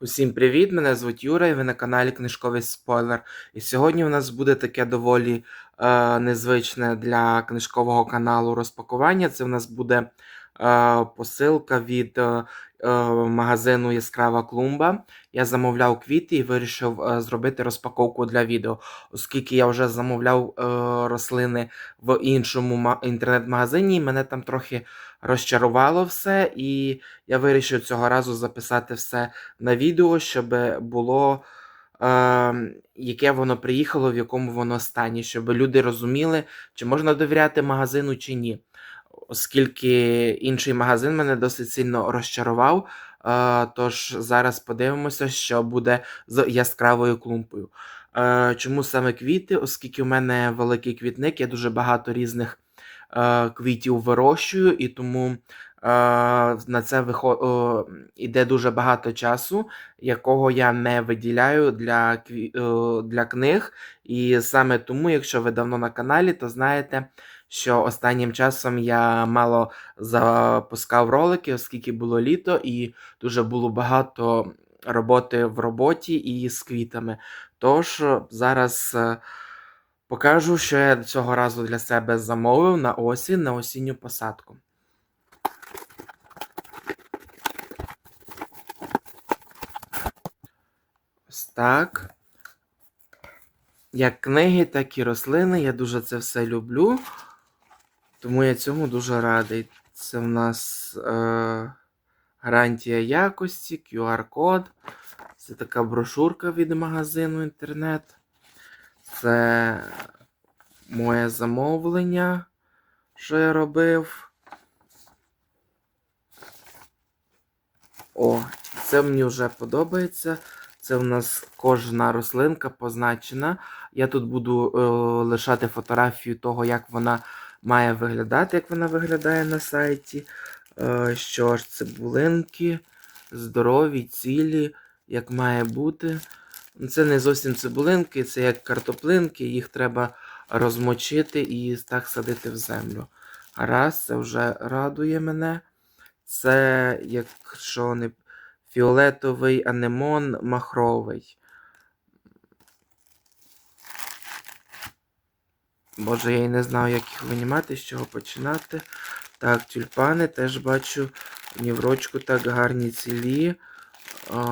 Усім привіт! Мене звуть Юра, і ви на каналі Книжковий Спойлер. І сьогодні у нас буде таке доволі е, незвичне для книжкового каналу розпакування. Це у нас буде посилка від е, е, магазину Яскрава клумба. Я замовляв квіти і вирішив е, зробити розпаковку для відео, оскільки я вже замовляв е, рослини в іншому інтернет-магазині, мене там трохи розчарувало все, і я вирішив цього разу записати все на відео, щоб було, е, яке воно приїхало, в якому воно стані, щоб люди розуміли, чи можна довіряти магазину, чи ні. Оскільки інший магазин мене досить сильно розчарував. Е, тож зараз подивимося, що буде з яскравою клумпою. Е, чому саме квіти? Оскільки у мене великий квітник, я дуже багато різних е, квітів вирощую, і тому на це вихо... о, іде дуже багато часу, якого я не виділяю для, для книг. І саме тому, якщо ви давно на каналі, то знаєте, що останнім часом я мало запускав ролики, оскільки було літо, і дуже було багато роботи в роботі і з квітами. Тож зараз. е, Покажу, що я цього разу для себе замовив на осінь, на осінню посадку. Ось так. Як книги, так і рослини. Я дуже це все люблю. Тому я цьому дуже радий. Це в нас е, гарантія якості, QR-код. Це така брошурка від магазину інтернет. Це моє замовлення, що я робив. О, це мені вже подобається. Це в нас кожна рослинка позначена. Я тут буду е, лишати фотографію того, як вона має виглядати, як вона виглядає на сайті. Е, що ж, цибулинки, здорові, цілі, як має бути. Це не зовсім цибулинки, це як картоплинки, їх треба розмочити і так садити в землю. Раз, це вже радує мене. Це, якщо не фіолетовий анемон махровий. Боже, я і не знаю, як їх винімати, з чого починати. Так, тюльпани теж бачу ніврочку так гарні цілі.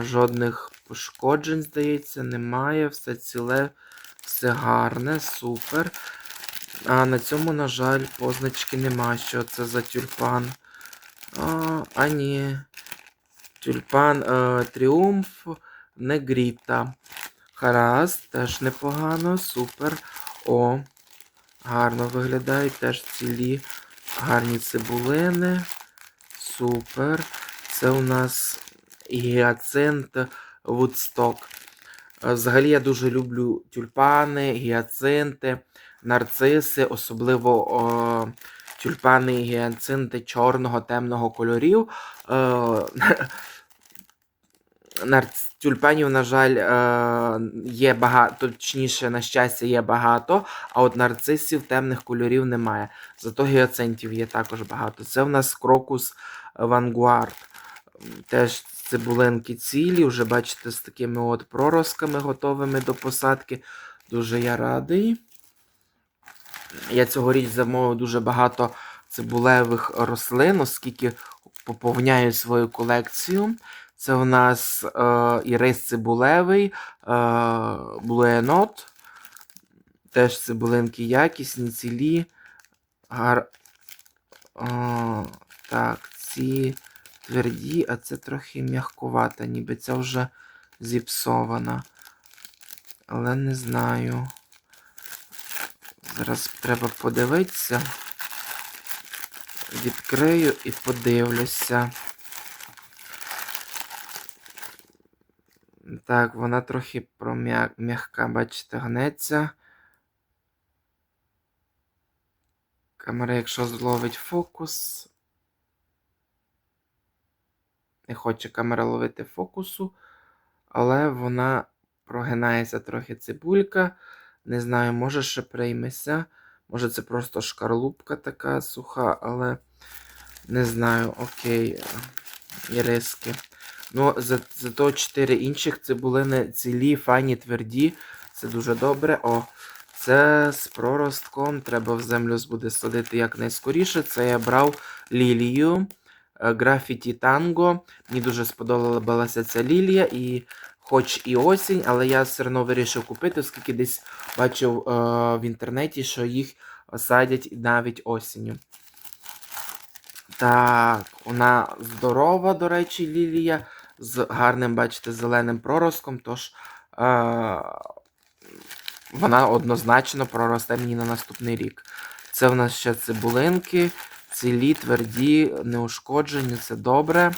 Жодних пошкоджень, здається, немає. Все ціле, все гарне, супер. А на цьому, на жаль, позначки нема, що це за тюльпан. А, а ні. Тюльпан е, Тріумф Негріта. Гаразд, теж непогано, супер. О, гарно виглядають, теж цілі гарні цибулини. Супер. Це у нас гіацинт Вудсток. Е, Взагалі я дуже люблю тюльпани, гіацинти, нарциси, особливо о, тюльпани і гіацинти чорного темного кольорів. Е, нарц- Тюльпанів, на жаль, е, є багато, точніше, на щастя, є багато, а от нарцисів темних кольорів немає. Зато гіацинтів є також багато. Це в нас крокус Vanguard. Теж цибулинки цілі, вже бачите, з такими от проростками готовими до посадки. Дуже я радий. Я цьогоріч замовив дуже багато цибулевих рослин, оскільки поповняю свою колекцію. Це у нас е, ірис цибулевий, е, блуенот. Теж цибулинки якісні, цілі. Гар... О, так, ці тверді, а це трохи м'ягкувата, ніби ця вже зіпсована. Але не знаю. Зараз треба подивитися. Відкрию і подивлюся. Так, вона трохи пром'я- бачите, гнеться. Камера, якщо зловить фокус. Не хоче камера ловити фокусу, але вона прогинається трохи цибулька. Не знаю, може ще прийметься. Може це просто шкарлупка така суха, але не знаю, окей, іриски. Ну, за, зато 4 інших цибулини цілі, файні, тверді. Це дуже добре. О, це з проростком. Треба в землю буде садити якнайскоріше. Це я брав лілію. Графіті Танго. Мені дуже сподобалася ця лілія, і хоч і осінь, але я все одно вирішив купити, оскільки десь бачив е, в інтернеті, що їх садять навіть осінню. Так, вона здорова, до речі, лілія, з гарним, бачите, зеленим проростком, тож е, вона однозначно проросте мені на наступний рік. Це в нас ще цибулинки, цілі, тверді, неушкоджені, це добре.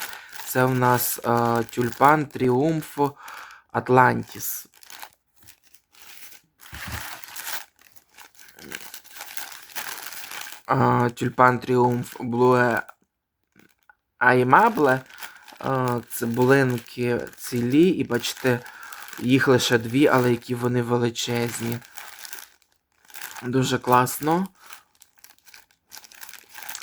Це в нас е, тюльпан, тріумф, Атлантіс. Е, тюльпан Тріумф Блуе Аймабле. Цибулинки цілі, і бачите, їх лише дві, але які вони величезні. Дуже класно.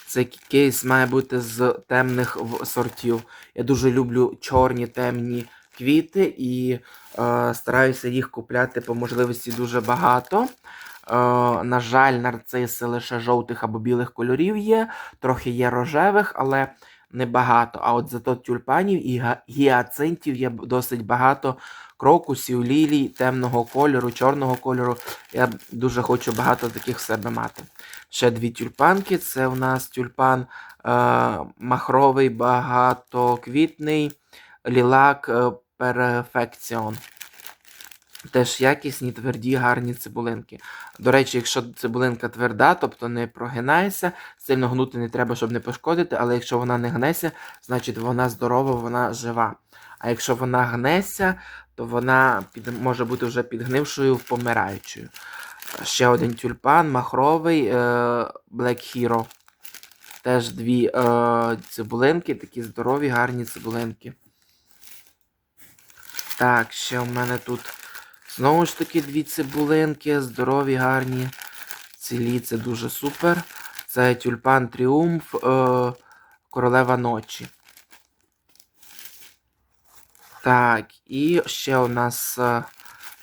Цей кейс має бути з темних сортів. Я дуже люблю чорні темні квіти і е, стараюся їх купляти по можливості дуже багато. Е, на жаль, нарциси лише жовтих або білих кольорів є, трохи є рожевих, але небагато. А от зато тюльпанів і гіацинтів є досить багато. Крокусів, лілій, темного кольору, чорного кольору. Я дуже хочу багато таких в себе мати. Ще дві тюльпанки. Це у нас тюльпан е, махровий, багатоквітний, лілак Perfection. Теж якісні, тверді, гарні цибулинки. До речі, якщо цибулинка тверда, тобто не прогинається, сильно гнути не треба, щоб не пошкодити, але якщо вона не гнеться, значить вона здорова, вона жива. А якщо вона гнеться, то вона під, може бути вже підгнившою помираючою. Ще один тюльпан, махровий е, Black Hero. Теж дві е, цибулинки, такі здорові, гарні цибулинки. Так, ще у мене тут знову ж таки дві цибулинки, здорові, гарні. Цілі, це дуже супер. Це тюльпан Тріумф е, Королева ночі. Так, і ще у нас е,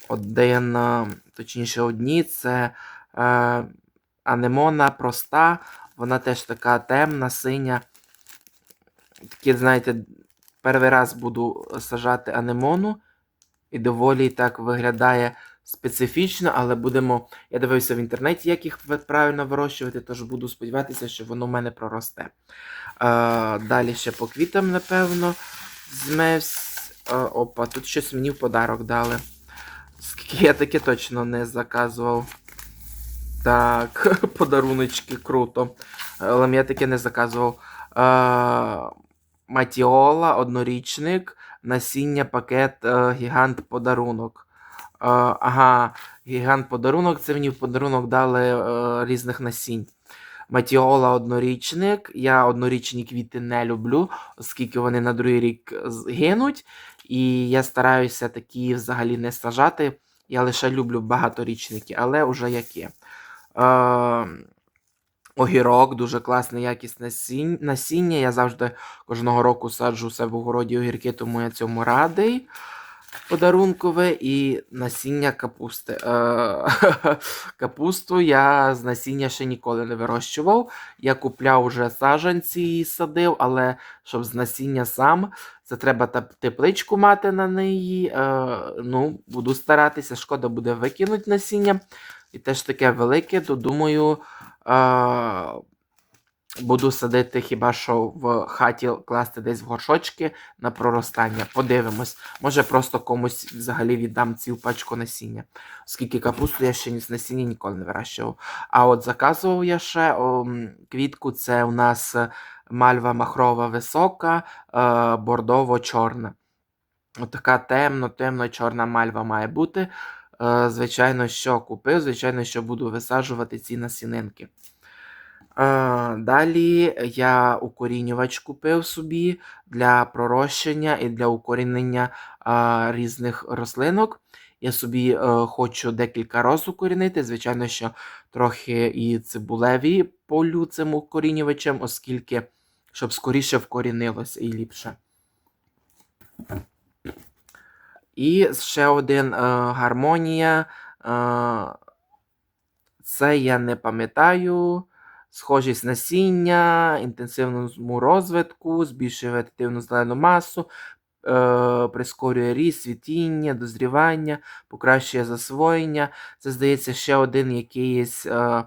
один, е, точніше, одні це е, анемона проста. Вона теж така темна, синя. Такі, знаєте, перший раз буду сажати анемону. І доволі так виглядає специфічно, але будемо. Я дивився в інтернеті, як їх правильно вирощувати, тож буду сподіватися, що воно в мене проросте. Е, далі ще по квітам, напевно, змевсь. Е, опа, тут щось мені в подарок дали. Скільки я таке точно не заказував. Так, подаруночки, круто. Але я таке не заказував. Е, Матіола, однорічник, насіння, пакет, е, гігант подарунок. Е, ага, гігант подарунок. Це мені в подарунок дали е, різних насінь. Матіола однорічник. Я однорічні квіти не люблю, оскільки вони на другий рік гинуть. І я стараюся такі взагалі не сажати. Я лише люблю багаторічники, але вже як є. Е, огірок, дуже класне, якісне насіння. Я завжди кожного року саджу себе в городі огірки, тому я цьому радий. Подарункове і насіння капусти. Е, Капусту я з насіння ще ніколи не вирощував. Я купляв вже саджанці і садив, але щоб з насіння сам, це треба тепличку мати на неї. Е, ну, буду старатися, шкода буде викинути насіння. І теж таке велике, то думаю, буду садити хіба що в хаті класти десь в горшочки на проростання. Подивимось. Може просто комусь взагалі віддам цілу пачку насіння. Оскільки капусту я ще ні з насіння ніколи не вирощував. А от заказував я ще о, квітку, це у нас мальва махрова висока, е, бордово-чорна. Отака темно, темно чорна мальва має бути. Е, Звичайно, що купив, звичайно, що буду висаджувати ці насінинки. Е, Далі я укорінювач купив собі для пророщення і для укорінення е, різних рослинок. Я собі хочу декілька роз укорінити. Звичайно, що трохи і цибулеві полю цим укорінювачем, оскільки щоб скоріше вкорінилося і ліпше. І ще один е, гармонія. Е, це я не пам'ятаю. Схожість насіння, інтенсивному розвитку, збільшує вегетативну зелену масу, е, прискорює ріст, світіння, дозрівання, покращує засвоєння. Це, здається, ще один якийсь е,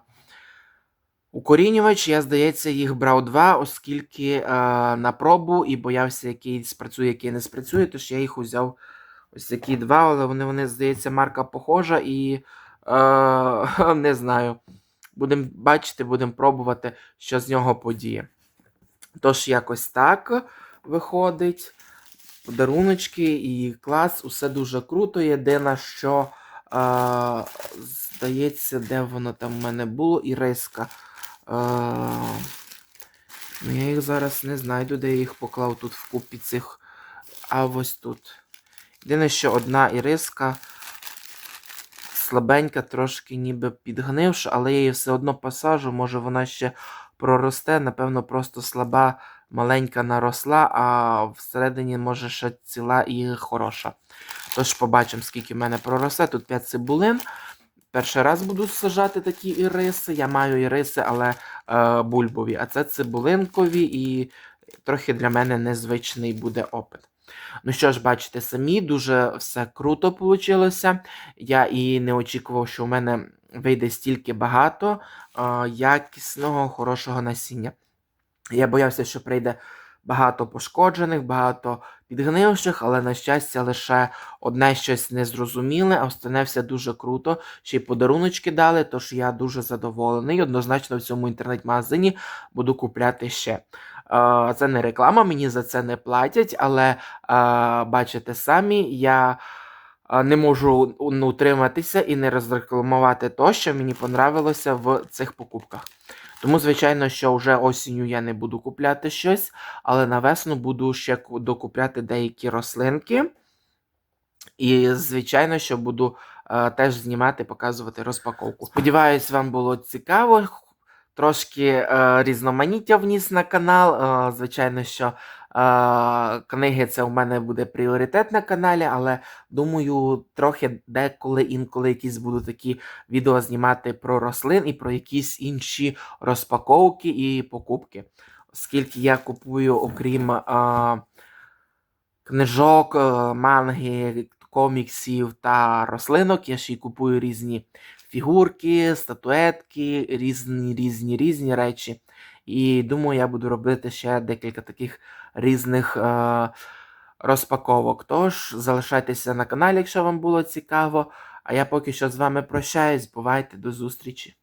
укорінювач. Я, здається, їх брав два, оскільки е, на пробу і боявся, який спрацює, який не спрацює, тож я їх узяв ось такі два, але вони, вони здається, марка похожа і е, не знаю. Будемо бачити, будемо пробувати, що з нього подіє. Тож, якось так виходить. Подаруночки і клас, усе дуже круто. Єдине, що, е, здається, де воно там в мене було, іриска. Е, ну, я їх зараз не знайду, де я їх поклав тут в купі цих. А ось тут. Єдине, що одна іриска слабенька, трошки ніби підгнивша, але я її все одно посажу. Може вона ще проросте. Напевно, просто слаба, маленька наросла, а всередині, може, ще ціла і хороша. Тож побачимо, скільки в мене проросте. Тут 5 цибулин. Перший раз буду сажати такі іриси. Я маю іриси, але е, бульбові. А це цибулинкові і трохи для мене незвичний буде опит. Ну що ж, бачите самі, дуже все круто вийшло. Я і не очікував, що у мене вийде стільки багато е, якісного, хорошого насіння. Я боявся, що прийде багато пошкоджених, багато підгнивших, але, на щастя, лише одне щось незрозуміле, а остальне все дуже круто. Ще й подаруночки дали, тож я дуже задоволений. Однозначно в цьому інтернет-магазині буду купляти ще. Це не реклама, мені за це не платять, але бачите самі, я не можу ну, утриматися і не розрекламувати то, що мені понравилося в цих покупках. Тому, звичайно, що вже осінню я не буду купляти щось, але на весну буду ще докупляти деякі рослинки. І, звичайно, що буду е, теж знімати, показувати розпаковку. Сподіваюсь, вам було цікаво. Трошки е, різноманіття вніс на канал. Е, звичайно, що книги це у мене буде пріоритет на каналі, але думаю, трохи деколи інколи якісь буду такі відео знімати про рослин і про якісь інші розпаковки і покупки. Оскільки я купую, окрім е, книжок, е, манги, коміксів та рослинок, я ще й купую різні фігурки, статуетки, різні різні різні речі. І думаю, я буду робити ще декілька таких різних е, розпаковок. Тож залишайтеся на каналі, якщо вам було цікаво. А я поки що з вами прощаюсь. Бувайте до зустрічі!